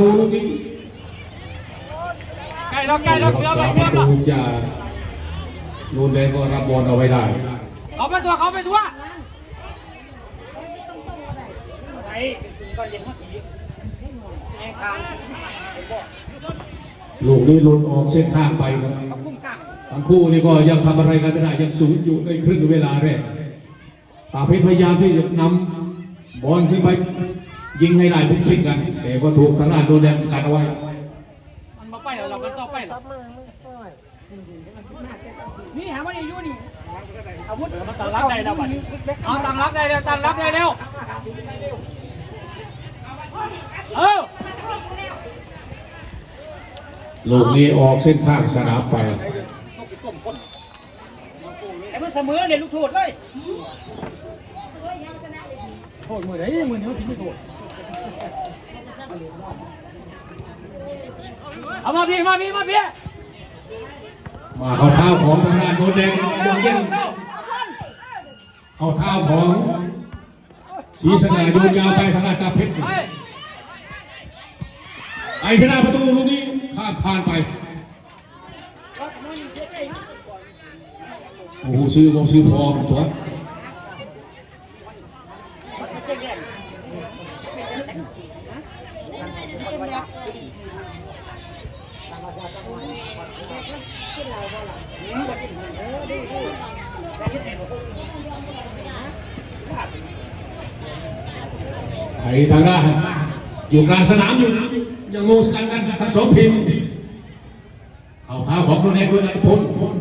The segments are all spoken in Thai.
ตูลูกนี้ใกล้แล้วใกล้แล้วเกือบสาแล้วมเกืปอบระแล้วตูจะนูนแดงก็รับบอลเอาไว้ได้เขาไปตัวเขาไปตัวลูกนี้หลุดออกเส้นทางไปครับคุ้มกลางทั้งคู่นี่ก็ยังทำอะไรกันไม่ได้ยังสูงอยู่ในครึ่งเวลาแรกตาเพชรพยายามที่จะนำบอลขึ้นไป ยิงให้ได้ทุกชิงกัน แต่ก็ถูกทางด้านโดนแดงสกัดเอาไว้มันมาไปแล้วเราก็เจ้าไปแล้วนี่หามันอยู่นี่อาวุธมันตั้งรับได้แล้วบัดนี้เอาตั้งรับได้แล้วตั้งรับได้แล้วเออลูกนี้ออกเส้นทางสนามไปไอ้มันเสมอเนี่ยลูกโทษเลยโทษมือไหนมือนี้ทิ้งไม่โทษ เอามาพี่มาพี่มาพี่มาเข้าเท้าของทางด้านโดนแดงยังยังเข้าเท้าของศรีสง่าโยนยาวไปทางด้านตาเพชรไอ้ทางด้าประตูลูกนี้ข้ามคานไปโอ้โหซื้อโมซื้อฟอตัว ไอ้ทางด้านอยู่กลางสนามอยู่ยังงงสกันกันทั้งสองทีมเอาเท้าของโดนแดงด้วยพ้นพ้น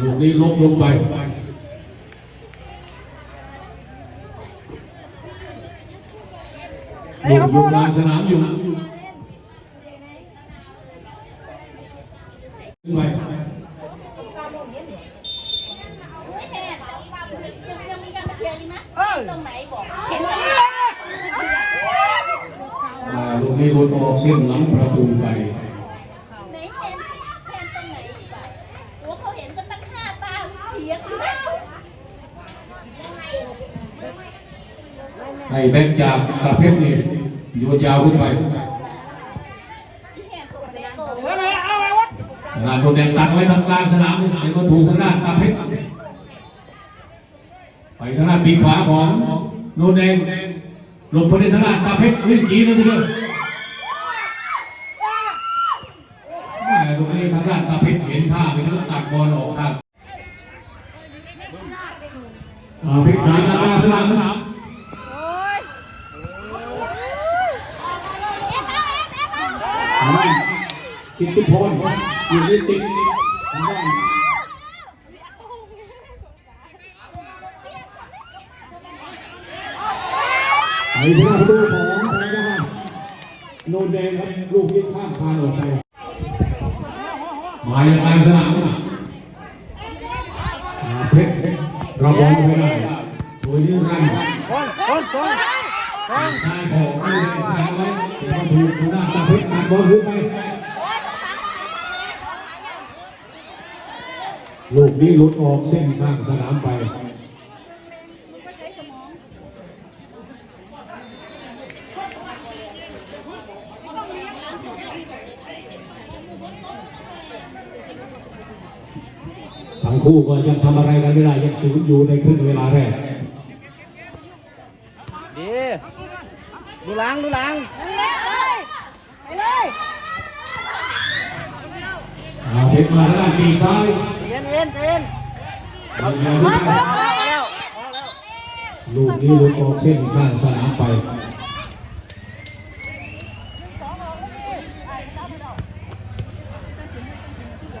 ลูกนี้ลบลงไปลูกอยู่กลางสนามอยู่ขึ้นไป ไม่แค่ยังยังมีการตะเคียนอีกนะตรงไหนบอกเห็นไหม อ่าลูกนี้หลุดออกเส้นหลังประตูไป ไหนเห็นแทนตรงไหนอีกอะโอ้เขาเห็นกันตั้งห้าตาเถียงอยู่นะ ให้แบ็กจากตาเพชรนี่โยนยาวขึ้นไปลาไอ้วะทางานโดนแดงตัดไว้ทางกลางสนามไอ้ก็ถูกทางด้านตาเพชรไปทางด้านปีกขวาของโนนแดงหลบไปในทางด้านตาเพชรวิ่งจีนะทีเดียวตรงนี้ทางด้านตาเพชรเห็นท่าไปแล้วตัดบอลออกข้างตาเพชรสายสนามสนามสนามทางด้านชิดทุพรอยู่ในติดทางด้านไอ้ที่หน้าประตูของทางด้านโนนแดงครับลูกที่ข้ามคานออกไปมาอย่างไรสนามสนามเพชรเพชรเราบอลไม่ได้ตัวนี้รันคนคนคนซ้ายของโนนแดงซ้ายไว้แต่ว่าถูกทางด้านตาเพชรตัด บอลไปลูกนี้หลุดออกเส้นข้างสนามไปทั้งคู่ก็ยังทำอะไรกันไม่ได้ยังสูญอยู่ในครึ่งเวลาแรกดีดูหลังดูหลัง อาเพชรมาทางด้านปีกซ้ายเย็นเย็นเย็นยังยังไม่อได้อกแล้วออกแล้วลูกนี้หลุดออกเส้นข้างสนามไป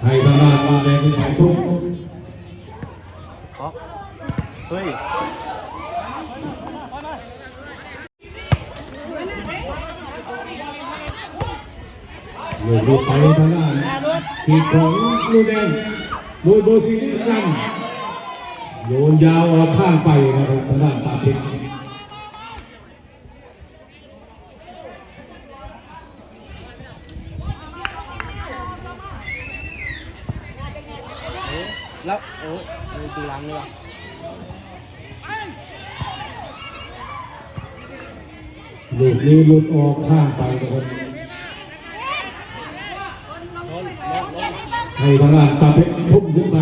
ให้ทางด้านมาแดงเป็นฝ่ายทุบออกเฮ้ยลูกลูกไปทางด้าน ทีของลูกแดงโดยโบซีนิสลันโยนยาวออกข้างไปนะครับทางด้านตาเพชรแล้วโอ้ยดูหลังเลยว่ะลูกนี้หลุดออกข้างไปนะครับ ให้ทางด้านตาเพชรทุ่มขึ้นไป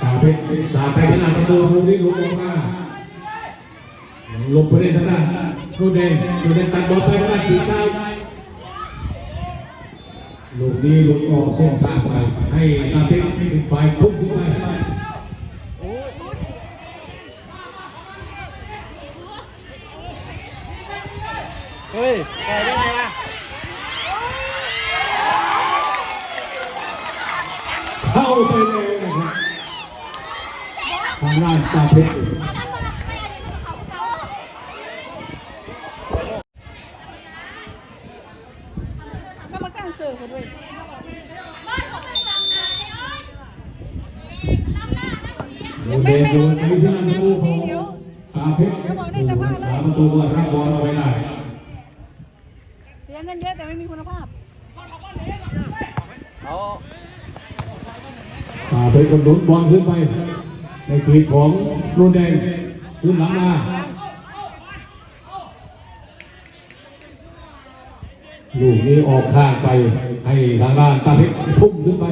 ตาเพชรสาดไปทางด้านประตูลูกนี้ลุดออกมาลบไปในทางด้านนูนแดงนูนแดงตัดบอลไปทางด้านปีซ้ายลูกนี้ลุดออกเส้นทางไปให้ตาเพชรเป็นฝ่ายทุ่มขึ้นไป เฮ้ยแกได้ไงอะเข้าไปเลยนะครับทางด้านตาเพชรกรรมการเสิร์ฟเขาด้วยโดนเดนโดนในที่นั่นประตูของตาเพชรสามประตูก็รับบอลเอาไว้ได้ เสียเงินเยอะแต่ไม่มีคุณภาพเขาตาเพชรกำหนดบอลขึ้นไป ในทีมของนุ่นแดงขึ้นหลังมาลูกนี้ออกข้างไปให้ทางด้านตาเพชรทุ่มขึ้นไป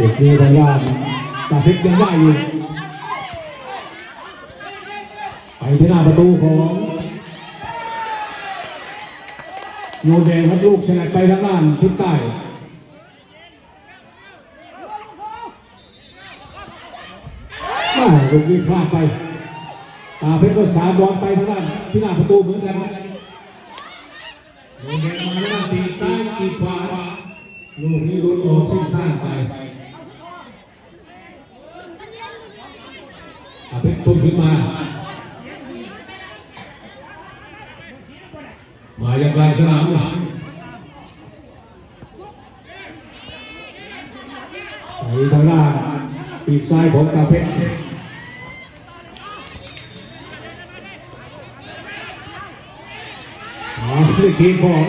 เด็กนี้ทางด้านตาเพชรยังได้อยู่ไปที่หน้าประตูของโยนแดงครับลูกชนะไปทางด้านทิศใต้มาลูกนี้พลาดไป ตาเพชรก็สาบอลไปทางด้านที่หน้าประตูเหมือนกันนะโยนแดงมาทางด้านปีซ้ายปีขวาลูกนี้ลดออกเส้นข้างไป อาเพชรทุ่มขึ้นมา มายังกลางสนามไปทางด้านปีกซ้ายของกาเพชรอ๋อนี่ทีมของ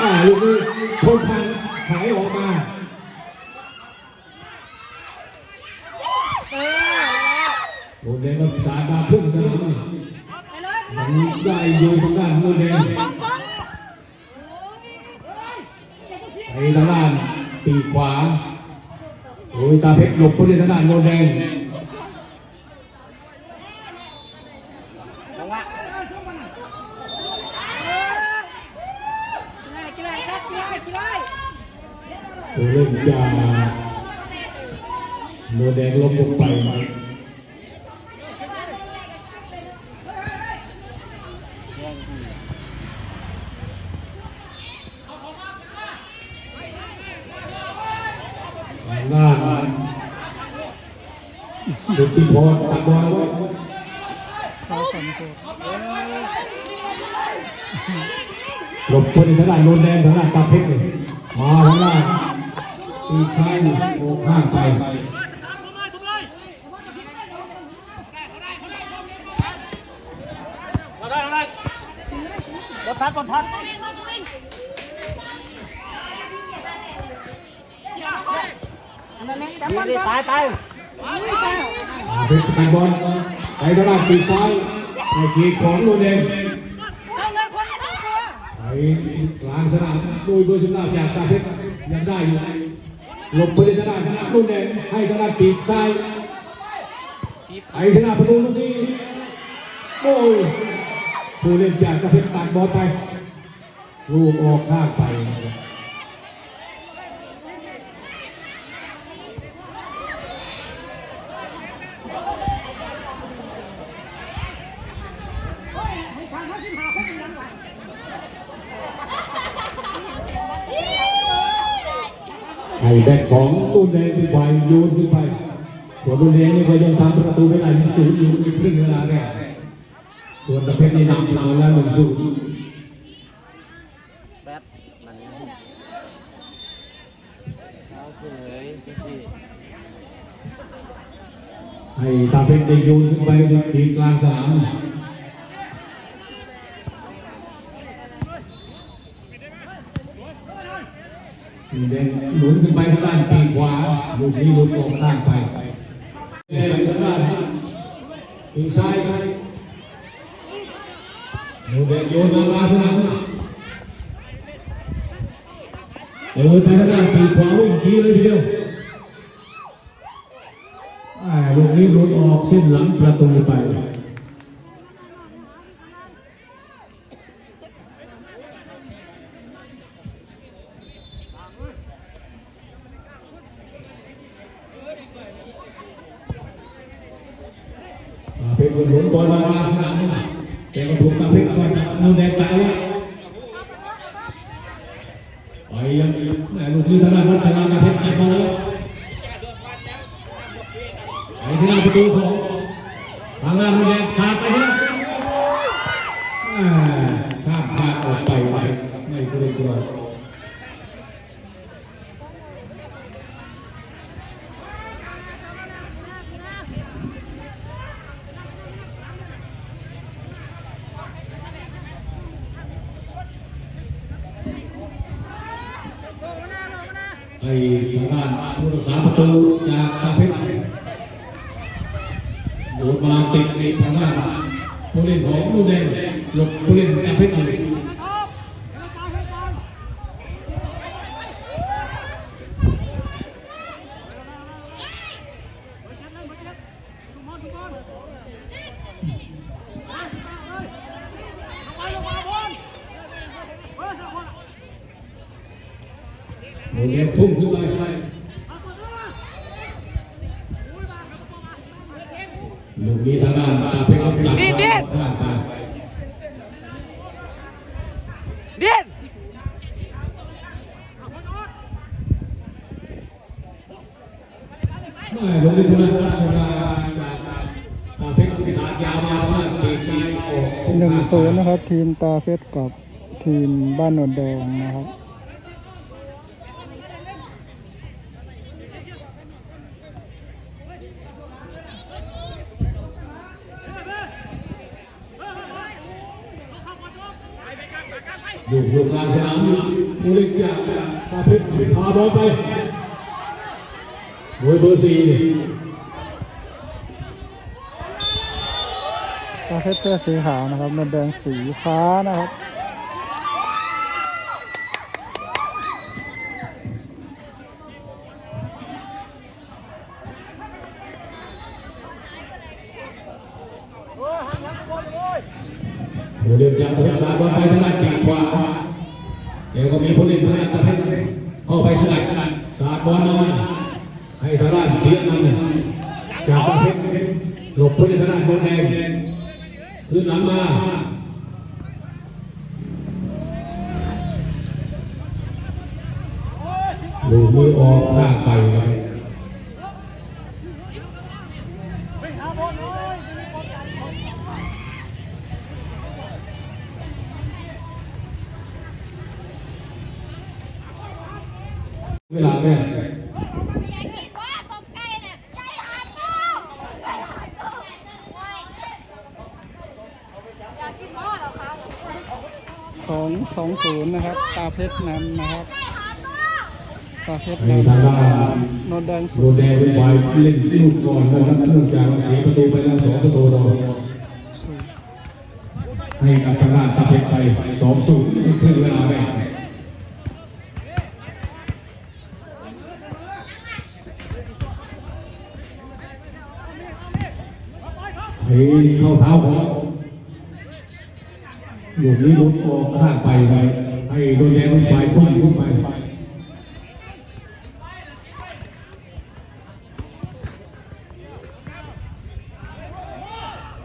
อ่าลูกนี้ชนพันขายออกมาโมเดลก็สาดาพุ่งสนามนี่ไปเลยยังได้อยู่ทางด้านโมเดลสองสองไปทางด้านปีกขวา โอ้ยตาเพชรหลบไปทางด้านโมแดงหวะ กี่ไรกี่ไรครับกี่ไรกี่ไร โอ้เล่นยาโมเดลลงลงไปทางด้าน สุดที่พอตัดบอลไว้เขาสมโคหลบคนทางด้านโนนแดงทางด้านตาเพชรเลยมาทางด้านปีซ้ายโอ้ข้างไปได้เราได้บอลทัดบอลทัดอันพัดีก่ตายตาย เพชรสกัดบอลไปทางด้าปีกซ้ายในทีมของโนนแดนไปกลางสนามโดยเบอร์สิบเก้าจากตาเพชรยังได้อยู่หลบไปทางด้านโนนแดงให้ทางด้าปีกซ้ายไปทางด้าประตูลูกนี้โอ้ยผู้เล่นจากตาเพชรตัดบอลไปลูกออกข้างไป ให้แบ็คของตุ้นแดงเป็นฝ่ายโยนขึ้นไปส่วนตุ้นแดงนี่ก็ยังทำประตูไม่ได้ยังสูงอยู่ในครึ่งเวลาแรกส่วนตะเพชรนี่นำมาแล้วหนึ่งศูนย์แบทมันเอาเสยพี่ชีให้ตาเพชรได้โยนขึ้นไปในทีมกลางสนาม แดงหนุนขึ้นไปทางด้านปีกขวาลูกนี้หลุดออกข้างไปแดงไปทางด้านปีซ้ายหนูแดงโยนมามาสนามเดินไปทางด้านปีกขวาวิ่งทีเลยทีเดียวลูกนี้หลุดออกเส้นหลังประตูไป เป็นคนหนุนบอลมาสนามแต่ก็ถูกตาเพชรก่อนนูแดงตายว่าไปยังแต่ลูกนี้ทางด้านวัชราตาเพชรเก็บมาแล้วไปที่หน้าประตูของทางด้านนูแดงขาดไปแล้วข้ามขาดออกไปไปไม่กลัวกลัว ให้ทางด้านผู้รักษาประตูจากตาเพชรโดนมาติดในทางด้านผู้เล่นของลูกแดงหลบผู้เล่นตาเพชรเลยลูกแดงทุ่มขึ้นไป ลูกนี้ทางด้านตาเพชรก็หลับข้างข้างเดียนไม่ลงไปทุนราชการจากตาเพชรสายยาวมามากปีซีออกหนึ่งศูนย์นะครับ ทีมตาเพชรกับทีมบ้านโนนแดงนะครับ อยู่อยู่กลางสนามผู้เล่นจากตาเพชรพาบอลไปมวยเบอร์สี่ตาเพชรเสื้อสีขาวนะครับโนนแดงสีฟ้านะครับ เข้าไปสลัดสาดบอลมาให้ทางด้านเสียมันจากประเทศหลบพ้นทางด้านบนแดงขึ้นหลังมา ลูกมือออกข้างไปครับเวลาแม่ อยากกินว่าตบไก่เนี่ยใจหาดโตใจหาดโตอยากกินว่าเหรอคะ สองสองศูนย์นะครับ ตาเพชรนำนะครับใจหาดโตตาเพชรให้นำทางด้านโนนแดงโรศูนย์แดงเป็นฝ่ายเล่นลูกก่อนนะครับเนื่องจากเสียประตูไปแล้วสองประตูต่อให้กับทางด้านตาเพชรไปสองศูนย์ครึ่งเวลาแรกให้เข้าเท้าของ หลวงนี้ลุดออกข้างไปไว้ให้โดนแดงเป็นฝ่ายทุ่มทุ่มไป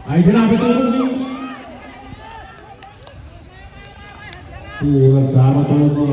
ไอ้ชนะไปตัวนี้ผู้รักษาประตูก็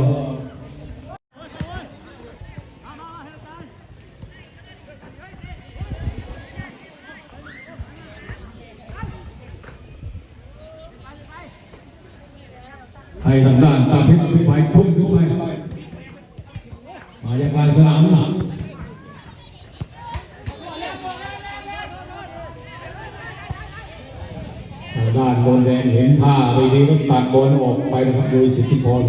ด้านโดนแดนเห็นผ้าไปดีก็ตัดบอลออกไปนะครับโดยสิทธิพล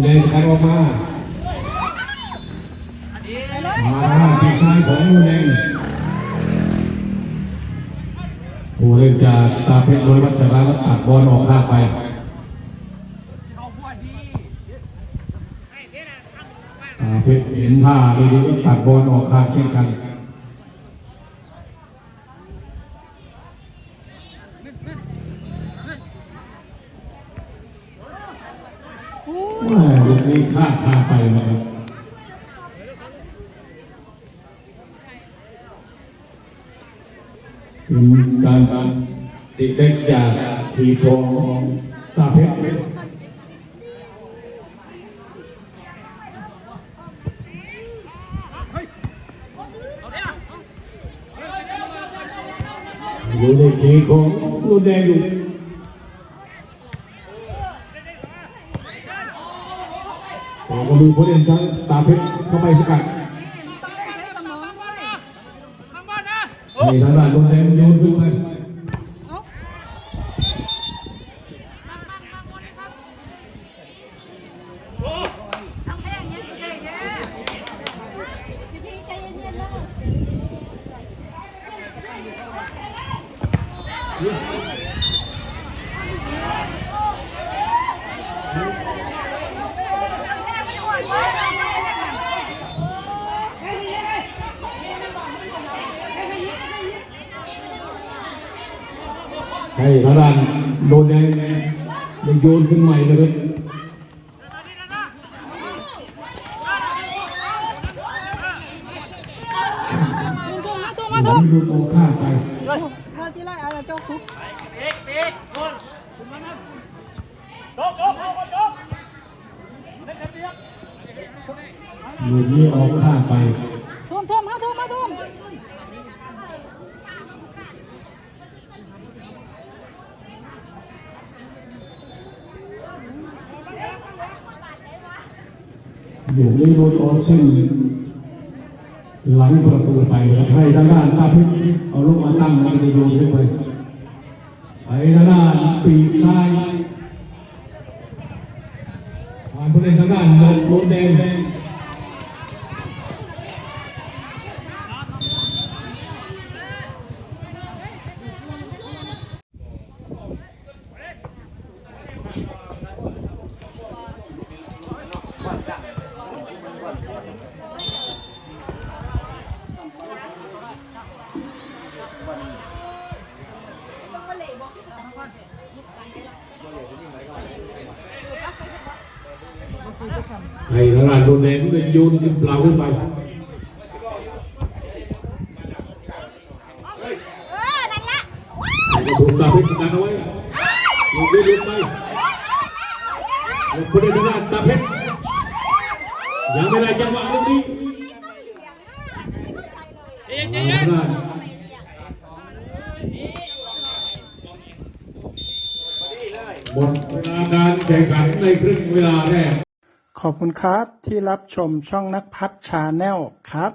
โดนแดงสกัดออกมามาทางด้านปีกซ้ายของโดนแดงผู้เล่นจากตาเพชรโดยวัชระก็ตัดบอลออกข้างไปตาเพชรเห็นท่าดีๆก็ตัดบอลออกข้างเช่นกัน แม่ลูกนี้ คาดคาไปนะครับเป็นการการเด็กๆจากทีทองตาเพชรอยู่ในทีของรุ่นแดงอยู่ แต่ก็มีผู้เล่นทั้งตาเพชรเข้าไปสกัดในทางด้านโดนแดงโยนขึ้นไปให้ทางด้านโดนแดงยังโยนขึ้นใหม่นะครับ หลังดูตรงข้ามไปมาที่ไรอะไรเจ้าคุกปีกปีกคนจบจบจบจบเล่นเดียวลูกนี้ออกข้างไปทุ่มทุ่มมาทุ่มมาทุ่มลูกนี้โดนออกเส้น หลังประตูไปให้ทางด้านตาเพชรเอาลูกมาตั้งแล้วก็โยนขึ้นไปไปทางด้านปีกซ้ายผ่านผู้เล่นทางด้านโดนแดง ให้ทางด้านโดนแดงก็เลยโยนขึ้นเปล่าขึ้นไปก็ถูกตาเพชรสกัดเอาไว้ลงได้ลงไปแล้วผู้เล่นทางด้ตาเพชรยังไม่ได้จังหวะลูกนี้เย็นทางด้านหมดเวลาการแข่งขันในครึ่งเวลาแรก ขอบคุณครับที่รับชมช่องนักพัฒชาแนลครับ